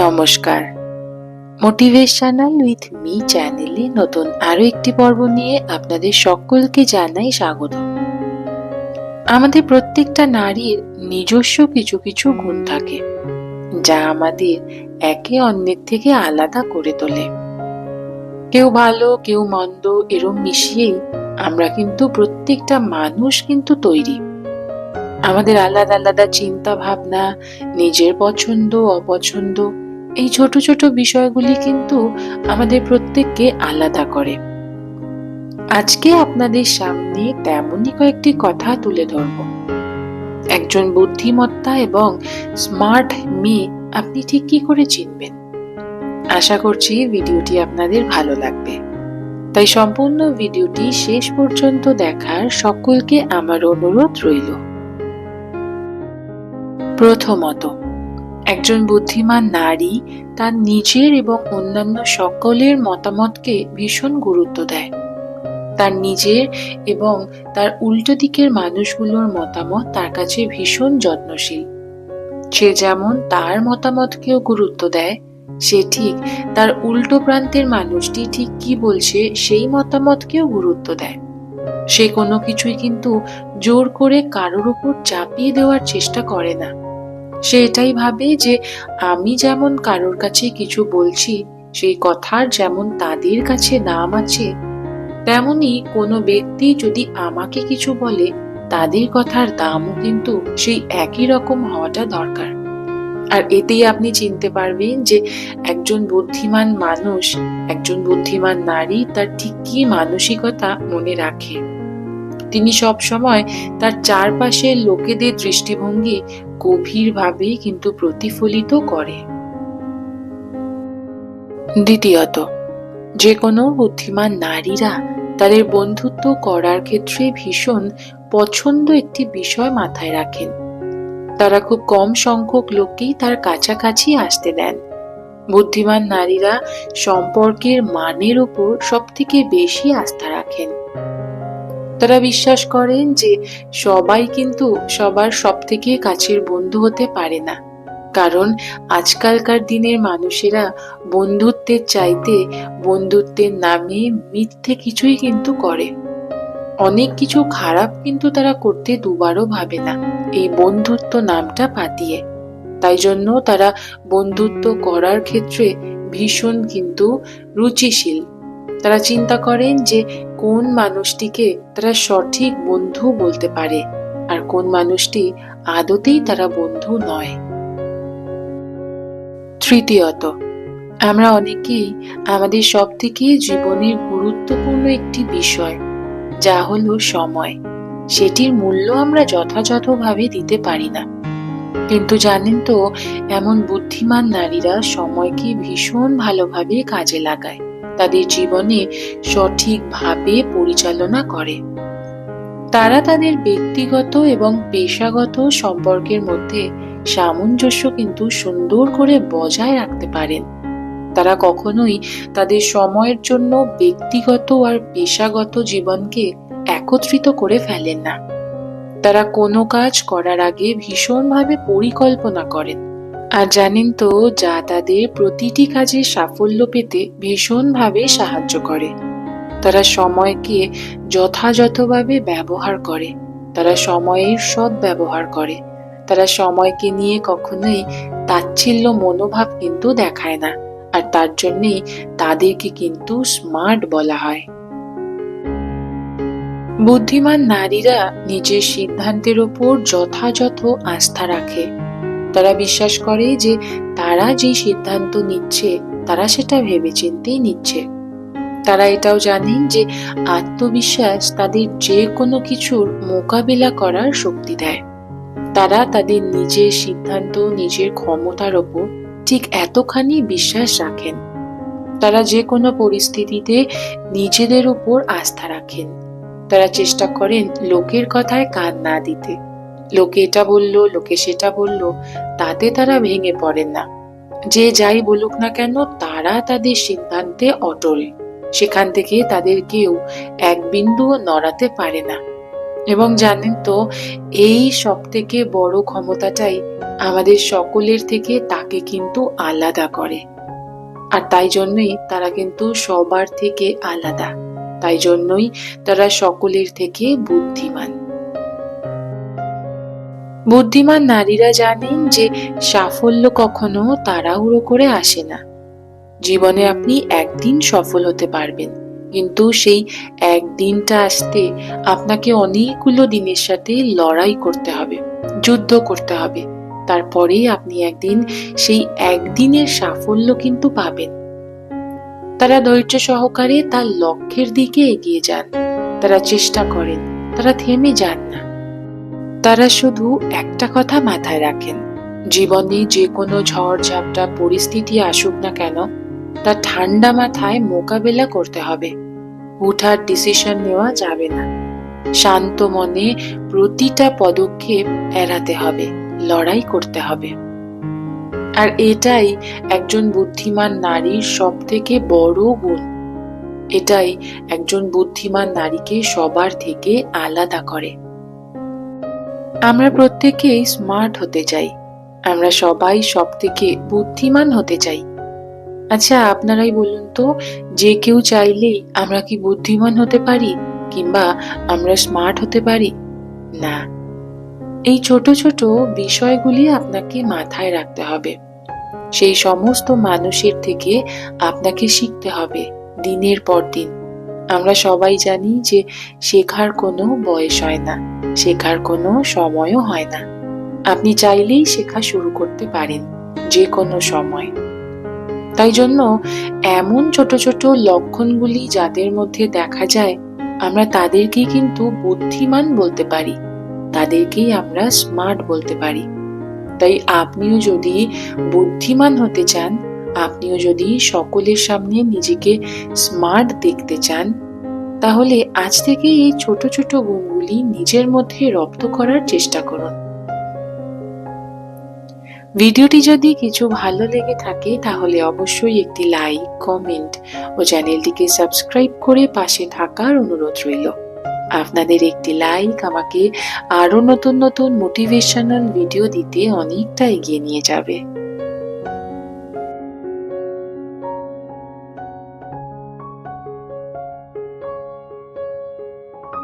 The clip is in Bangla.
নমস্কার। মোটিভেশনাল উইথ মি চ্যানেলে নতুন আরও একটি পর্ব নিয়ে আপনাদের সকলকে জানাই স্বাগত আমাদের প্রত্যেকটা নারীর নিজস্ব কিছু কিছু গুণ থাকে, যা আমাদের একে অন্যের থেকে আলাদা করে তোলে। কেউ ভালো, কেউ মন্দ, এরম মিশিয়েই আমরা কিন্তু প্রত্যেকটা মানুষ কিন্তু তৈরি। আমাদের আলাদা আলাদা চিন্তা ভাবনা নিজের পছন্দ, অপছন্দ এই ছোট ছোট বিষয়গুলি কিন্তু আমাদের প্রত্যেককে আলাদা করে। আজকে আপনাদের সামনে তেমনই কয়েকটি কথা তুলে ধরব। একজন বুদ্ধিমত্তা এবং স্মার্ট মেয়ে আপনি ঠিক কি করে চিনবেন? আশা করছি ভিডিওটি আপনাদের ভালো লাগবে। তাই সম্পূর্ণ ভিডিওটি শেষ পর্যন্ত দেখার সকলকে আমার অনুরোধ রইল। প্রথমত একজন বুদ্ধিমান নারী তার নিজের এবং অন্যান্য সকলের মতামতকে ভীষণ গুরুত্ব দেয়। তার নিজের এবং তার উল্টো দিকের মানুষগুলোর মতামত তার কাছে ভীষণ যত্নশীল। সে যেমন তার মতামতকেও গুরুত্ব দেয়, সে ঠিক তার উল্টো প্রান্তের মানুষটি ঠিক কি বলছে সেই মতামতকেও গুরুত্ব দেয়। সে কোনো কিছুই কিন্তু জোর করে কারোর উপর চাপিয়ে দেওয়ার চেষ্টা করে না। সে এটাই ভাবে যে আমি যেমন কারোর কাছে কিছু বলছি, সেই কথার যেমন তাদের কাছে দাম আছে, তেমনি কোনো ব্যক্তি যদি আমাকে কিছু বলে, তাদের কথার দামও কিন্তু সেই একই রকম হওয়াটা দরকার। আর এতেই আপনি চিনতে পারবেন যে একজন বুদ্ধিমান মানুষ, একজন বুদ্ধিমান নারী তার ঠিক কি মানসিকতা মনে রাখে। তিনি সব সময় তার চারপাশের লোকেদের দৃষ্টিভঙ্গি গভীরভাবে কিন্তু প্রতিফলিত করে। দ্বিতীয়ত যে কোনো বুদ্ধিমান নারীরা তাদের বন্ধুত্ব করার ক্ষেত্রে ভীষণ পছন্দ একটি বিষয় মাথায় রাখেন। তারা খুব কম সংখ্যক লোককেই তার কাছাকাছি আসতে দেন। বুদ্ধিমান নারীরা সম্পর্কের মানের উপর সব থেকে বেশি আস্থা রাখেন। তারা বিশ্বাস করেন যে সবাই কিন্তু সবার সব থেকে কাছের বন্ধু হতে পারে না। কারণ আজকালকার দিনের মানুষেরা বন্ধুত্বের চাইতে বন্ধুত্বের নামে মিথ্যে কিছুই কিন্তু করে। অনেক কিছু খারাপ কিন্তু তারা করতে দুবারও ভাবে না, এই বন্ধুত্ব নামটা পাতিয়ে। তাই জন্য তারা বন্ধুত্ব করার ক্ষেত্রে ভীষণ কিন্তু রুচিশীল। তারা চিন্তা করেন যে কোন মানুষটিকে তারা সঠিক বন্ধু বলতে পারে আর কোন মানুষটি আদতেই তারা বন্ধু নয়। তৃতীয়ত, আমরা অনেকেই আমাদের সব থেকে জীবনের গুরুত্বপূর্ণ একটি বিষয়, যা হলো সময়। সেটির মূল্য আমরা যথাযথভাবে দিতে পারি না। কিন্তু জানেন তো, এমন বুদ্ধিমান নারীরা সময়কে ভীষণ ভালোভাবে কাজে লাগায়। তাদের জীবনে সঠিকভাবে পরিচালনা করে। তারা তাদের ব্যক্তিগত এবং পেশাগত সম্পর্কের মধ্যে সামঞ্জস্য কিন্তু সুন্দর করে বজায় রাখতে পারেন। তারা কখনোই তাদের সময়ের জন্য ব্যক্তিগত আর পেশাগত জীবনকে একত্রিত করে ফেলেন না। তারা কোনো কাজ করার আগে ভীষণভাবে পরিকল্পনা করেন। আর জানেন তো, যা তাদের প্রতিটি কাজে সাফল্য পেতে ভীষণভাবে সাহায্য করে। তারা সময়কে যথাযথভাবে ব্যবহার করে। তারা সময়ের সৎ ব্যবহার করে। তারা সময়কে নিয়ে কখনোই তাচ্ছিল্য মনোভাব কিন্তু দেখায় না। আর তার জন্যেই তাদেরকে কিন্তু স্মার্ট বলা হয়। বুদ্ধিমান নারীরা নিজের সিদ্ধান্তের ওপর যথাযথ আস্থা রাখে। তারা বিশ্বাস করে যে তারা যে সিদ্ধান্ত নিচ্ছে, তারা সেটা ভেবেচিন্তেই নিচ্ছে। তারা এটাও জানেন যে আত্মবিশ্বাস তাদের যে কোনো কিছুর মোকাবিলা করার শক্তি দেয়। তারা তাদের নিজের সিদ্ধান্ত, নিজের ক্ষমতার ওপর ঠিক এতখানি বিশ্বাস রাখেন। তারা যে কোনো পরিস্থিতিতে নিজেদের উপর আস্থা রাখেন। তারা চেষ্টা করেন লোকের কথায় কান না দিতে। লোকে এটা বলল, লোকে সেটা বলল, তাতে তারা ভেঙে পড়েন না। যে যাই বলুক না কেন, তারা তাদের সিদ্ধান্তে অটল। সেখান থেকে তাদের কেউ এক বিন্দুও নড়াতে পারে না। এবং জানেন তো, এই সব থেকে বড় ক্ষমতাটাই আমাদের সকলের থেকে তাকে কিন্তু আলাদা করে। আর তাই জন্যই তারা কিন্তু সবার থেকে আলাদা। তাই জন্যই তারা সকলের থেকে বুদ্ধিমান। বুদ্ধিমান নারীরা জানেন যে সাফল্য কখনো তাড়াহুড়ো করে আসে না। জীবনে আপনি একদিন সফল হতে পারবেন, কিন্তু সেই একদিনটা আসতে আপনাকে অনেকগুলো দিনের সাথে লড়াই করতে হবে, যুদ্ধ করতে হবে। তারপরেই আপনি একদিন সেই একদিনের সাফল্য কিন্তু পাবেন। তারা ধৈর্য সহকারে তার লক্ষ্যের দিকে এগিয়ে যান, তারা চেষ্টা করেন, তারা থেমে যান না। তারা শুধু একটা কথা মাথায় রাখেন। জীবনে যে কোনো ঝড় ঝাপটা পরিস্থিতি আসুক না কেন, তা ঠান্ডা মাথায় মোকাবেলা করতে হবে। হুঠার ডিসিশন নেওয়া যাবে না। শান্ত মনে প্রতিটা পদক্ষেপ এড়াতে হবে, লড়াই করতে হবে। আর এটাই একজন বুদ্ধিমান নারীর সব থেকে বড় গুণ। এটাই একজন বুদ্ধিমান নারীকে সবার থেকে আলাদা করে। আমরা প্রত্যেকেই স্মার্ট হতে চাই। আমরা সবাই সব থেকে বুদ্ধিমান হতে চাই। আচ্ছা আপনারাই বলুন তো, যে কেউ চাইলেই আমরা কি বুদ্ধিমান হতে পারি কিংবা আমরা স্মার্ট হতে পারি? না। এই ছোট ছোট বিষয়গুলি আপনাকে মাথায় রাখতে হবে। সেই সমস্ত মানুষের থেকে আপনাকে শিখতে হবে দিনের পর দিন। আমরা সবাই জানি যে শেখার কোনো বয়স হয় না, শেখার কোনো সময়ও হয় না। আপনি চাইলেই শেখা শুরু করতে পারেন যে কোনো সময়। তাই জন্য এমন ছোট ছোট লক্ষণগুলি যাদের মধ্যে দেখা যায়, আমরা তাদেরকেই কিন্তু বুদ্ধিমান বলতে পারি, তাদেরকেই আমরা স্মার্ট বলতে পারি। তাই আপনিও যদি বুদ্ধিমান হতে চান আপনিও যদি সকলের সামনে নিজেকে স্মার্ট দেখতে চান, তাহলে আজ থেকে এই ছোট ছোট গুণগুলি নিজের মধ্যে রপ্ত করার চেষ্টা করুন। ভিডিওটি যদি কিছু ভালো লেগে থাকে, তাহলে অবশ্যই একটি লাইক কমেন্ট ও চ্যানেলটিকে সাবস্ক্রাইব করে পাশে থাকার অনুরোধ রইল। আপনাদের একটি লাইক আমাকে আরও নতুন নতুন মোটিভেশনাল ভিডিও দিতে অনেকটা এগিয়ে নিয়ে যাবে।